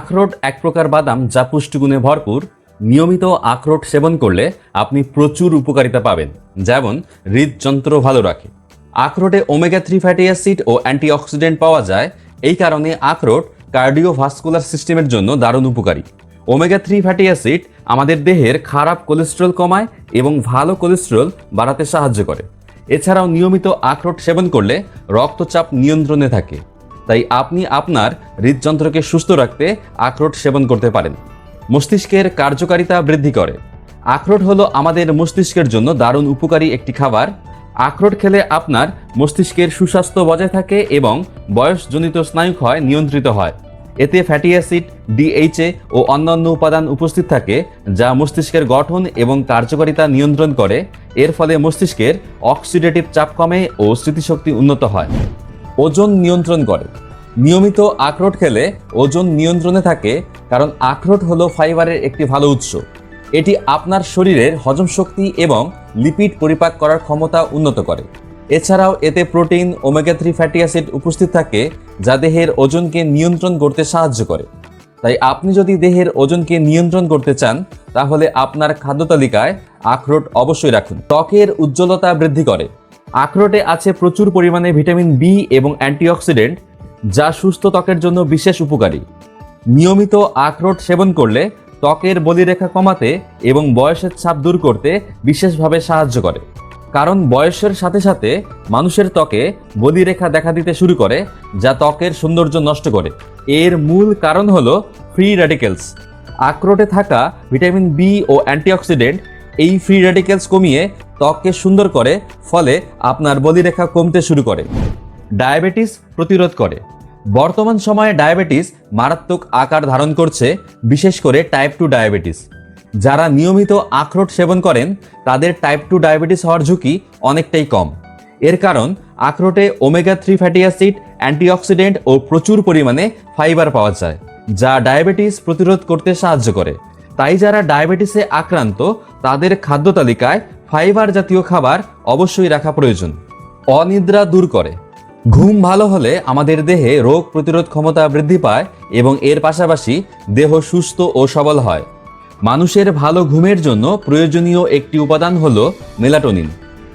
আখরোট এক প্রকার বাদাম যা পুষ্টিগুণে ভরপুর। নিয়মিত আখরোট সেবন করলে আপনি প্রচুর উপকারিতা পাবেন, যেমন হৃদযন্ত্র ভালো রাখে। আখরোটে ওমেগা থ্রি ফ্যাটি অ্যাসিড ও অ্যান্টিঅক্সিডেন্ট পাওয়া যায়। এই কারণে আখরোট কার্ডিওভাস্কুলার সিস্টেমের জন্য দারুণ উপকারী। ওমেগা থ্রি ফ্যাটি অ্যাসিড আমাদের দেহের খারাপ কোলেস্ট্রল কমায় এবং ভালো কোলেস্ট্রল বাড়াতে সাহায্য করে। এছাড়াও নিয়মিত আখরোট সেবন করলে রক্তচাপ নিয়ন্ত্রণে থাকে। তাই আপনি আপনার হৃদযন্ত্রকে সুস্থ রাখতে আখরোট সেবন করতে পারেন। মস্তিষ্কের কার্যকারিতা বৃদ্ধি করে। আখরোট হলো আমাদের মস্তিষ্কের জন্য দারুণ উপকারী একটি খাবার। আখরোট খেলে আপনার মস্তিষ্কের সুস্বাস্থ্য বজায় থাকে এবং বয়সজনিত স্নায়ুক্ষয় নিয়ন্ত্রিত হয়। এতে ফ্যাটি অ্যাসিড ডিএইচএ ও অন্যান্য উপাদান উপস্থিত থাকে, যা মস্তিষ্কের গঠন এবং কার্যকারিতা নিয়ন্ত্রণ করে। এর ফলে মস্তিষ্কের অক্সিডেটিভ চাপ কমে ও স্মৃতিশক্তি উন্নত হয়। ওজন নিয়ন্ত্রণ করে। নিয়মিত আখরোট খেলে ওজন নিয়ন্ত্রণে থাকে কারণ আখরোট হলো ফাইবারের একটি ভালো উৎস। এটি আপনার শরীরের হজম শক্তি এবং লিপিড পরিপাক করার ক্ষমতা উন্নত করে। এছাড়াও এতে protein, omega three fatty acid উপস্থিত থাকে যা দেহের ওজনকে নিয়ন্ত্রণ করতে সাহায্য করে। তাই আপনি যদি দেহের ওজনকে নিয়ন্ত্রণ করতে চান, তাহলে আপনার খাদ্য তালিকায় আখরোট অবশ্যই রাখুন। ত্বকের উজ্জ্বলতা বৃদ্ধি করে। আখরোটে আছে প্রচুর পরিমাণে ভিটামিন বি এবং অ্যান্টিঅক্সিডেন্ট, যা সুস্থ ত্বকের জন্য বিশেষ উপকারী। নিয়মিত আখরোট সেবন করলে ত্বকের বলিরেখা কমাতে এবং বয়সের ছাপ দূর করতে বিশেষভাবে সাহায্য করে। কারণ বয়সের সাথে সাথে মানুষের ত্বকে বলিরেখা দেখা দিতে শুরু করে, যা ত্বকের সৌন্দর্য নষ্ট করে। এর মূল কারণ হলো ফ্রি র্যাডিক্যালস আখরোটে থাকা ভিটামিন বি ও অ্যান্টিঅক্সিডেন্ট এই ফ্রি র্যাডিক্যালস কমিয়ে ত্বককে সুন্দর করে, ফলে আপনার বলিরেখা কমতে শুরু করে। ডায়াবেটিস প্রতিরোধ করে। বর্তমান সময়ে ডায়াবেটিস মারাত্মক আকার ধারণ করছে, বিশেষ করে টাইপ টু ডায়াবেটিস। যারা নিয়মিত আখরোট সেবন করেন, তাদের টাইপ টু ডায়াবেটিস হওয়ার ঝুঁকি অনেকটাই কম। এর কারণ, আখরোটে omega three fatty acid antioxidant ও প্রচুর পরিমাণে ফাইবার পাওয়া যায়, যা ডায়াবেটিস প্রতিরোধ করতে সাহায্য করে। তাই যারা ডায়াবেটিসে আক্রান্ত, তাদের খাদ্য তালিকায় ফাইবার জাতীয় খাবার অবশ্যই রাখা প্রয়োজন। অনিদ্রা দূর করে। ঘুম ভালো হলে আমাদের দেহে রোগ প্রতিরোধ ক্ষমতা বৃদ্ধি পায় এবং এর পাশাপাশি দেহ সুস্থ ও সবল হয়। মানুষের ভালো ঘুমের জন্য প্রয়োজনীয় একটি উপাদান হল মেলাটোনিন।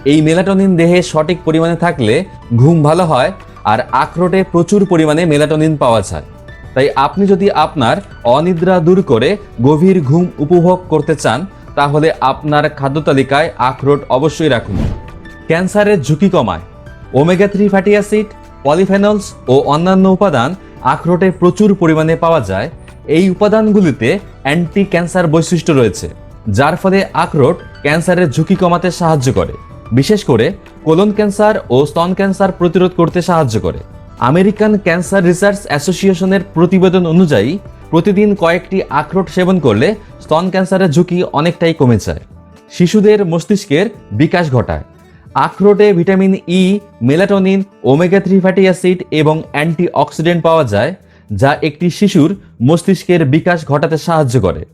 এই মেলাটোনিন দেহে সঠিক পরিমাণে থাকলে ঘুম ভালো হয় আর আখরোটে প্রচুর পরিমাণে মেলাটোনিন পাওয়া যায়। তাই আপনি যদি আপনার অনিদ্রা দূর করে গভীর ঘুম উপভোগ করতে চান তাহলে আপনার খাদ্য তালিকায় আখরোট অবশ্যই রাখুন। ক্যান্সারের ঝুঁকি কমায়। Omega three fatty acid, polyphenols ও অন্যান্য উপাদান আখরোটে প্রচুর পরিমাণে পাওয়া যায়। এই উপাদানগুলিতে অ্যান্টি ক্যান্সার বৈশিষ্ট্য রয়েছে, যার ফলে আখরোট ক্যান্সারের ঝুঁকি কমাতে সাহায্য করে। বিশেষ করে কোলন ক্যান্সার ও স্তন ক্যান্সার প্রতিরোধ করতে সাহায্য করে। আমেরিকান ক্যান্সার রিসার্চ অ্যাসোসিয়েশনের প্রতিবেদন অনুযায়ী প্রতিদিন কয়েকটি আখরোট সেবন করলে স্তন ক্যান্সারের ঝুঁকি অনেকটাই কমে যায়। শিশুদের মস্তিষ্কের বিকাশ ঘটায়। আখরোটে vitamin E melatonin, omega three fatty acid এবং অ্যান্টিঅক্সিডেন্ট পাওয়া যায়, যা একটি শিশুর মস্তিষ্কের বিকাশ ঘটাতে সাহায্য করে।